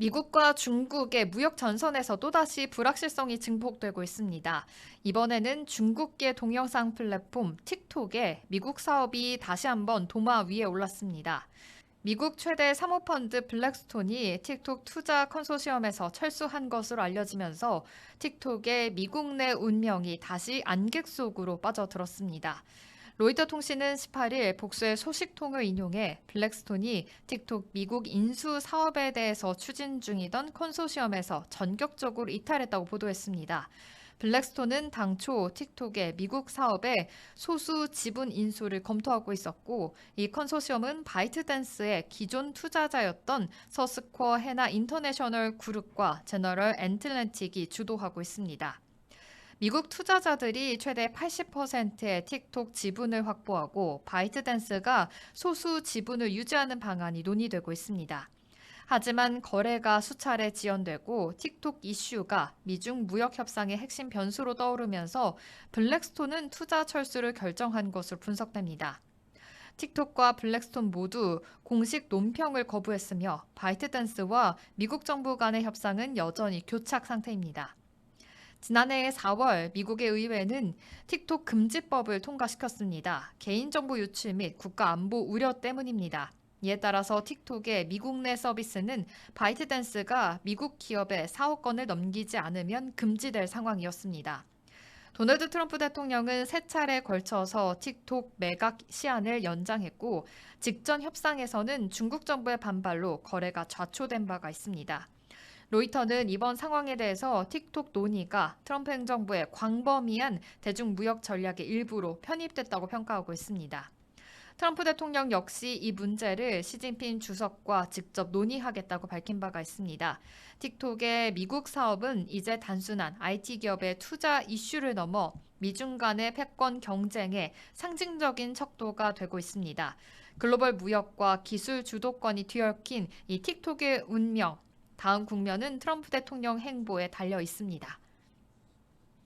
미국과 중국의 무역 전선에서 또다시 불확실성이 증폭되고 있습니다. 이번에는 중국계 동영상 플랫폼 틱톡의 미국 사업이 다시 한번 도마 위에 올랐습니다. 미국 최대 사모펀드 블랙스톤이 틱톡 투자 컨소시엄에서 철수한 것으로 알려지면서 틱톡의 미국 내 운명이 다시 안객 속으로 빠져들었습니다. 로이터 통신은 18일 복수의 소식통을 인용해 블랙스톤이 틱톡 미국 인수 사업에 대해서 추진 중이던 컨소시엄에서 전격적으로 이탈했다고 보도했습니다. 블랙스톤은 당초 틱톡의 미국 사업에 소수 지분 인수를 검토하고 있었고 이 컨소시엄은 바이트댄스의 기존 투자자였던 서스쿼 해나 인터내셔널 그룹과 제너럴 앤틀랜틱이 주도하고 있습니다. 미국 투자자들이 최대 80%의 틱톡 지분을 확보하고 바이트댄스가 소수 지분을 유지하는 방안이 논의되고 있습니다. 하지만 거래가 수차례 지연되고 틱톡 이슈가 미중 무역 협상의 핵심 변수로 떠오르면서 블랙스톤은 투자 철수를 결정한 것으로 분석됩니다. 틱톡과 블랙스톤 모두 공식 논평을 거부했으며 바이트댄스와 미국 정부 간의 협상은 여전히 교착 상태입니다. 지난해 4월 미국의 의회는 틱톡 금지법을 통과시켰습니다. 개인정보 유출 및 국가 안보 우려 때문입니다. 이에 따라서 틱톡의 미국 내 서비스는 바이트댄스가 미국 기업에 사업 건을 넘기지 않으면 금지될 상황이었습니다. 도널드 트럼프 대통령은 세 차례 걸쳐서 틱톡 매각 시한을 연장했고 직전 협상에서는 중국 정부의 반발로 거래가 좌초된 바가 있습니다. 로이터는 이번 상황에 대해서 틱톡 논의가 트럼프 행정부의 광범위한 대중무역 전략의 일부로 편입됐다고 평가하고 있습니다. 트럼프 대통령 역시 이 문제를 시진핑 주석과 직접 논의하겠다고 밝힌 바가 있습니다. 틱톡의 미국 사업은 이제 단순한 IT 기업의 투자 이슈를 넘어 미중 간의 패권 경쟁의 상징적인 척도가 되고 있습니다. 글로벌 무역과 기술 주도권이 뒤얽힌 이 틱톡의 운명, 다음 국면은 트럼프 대통령 행보에 달려 있습니다.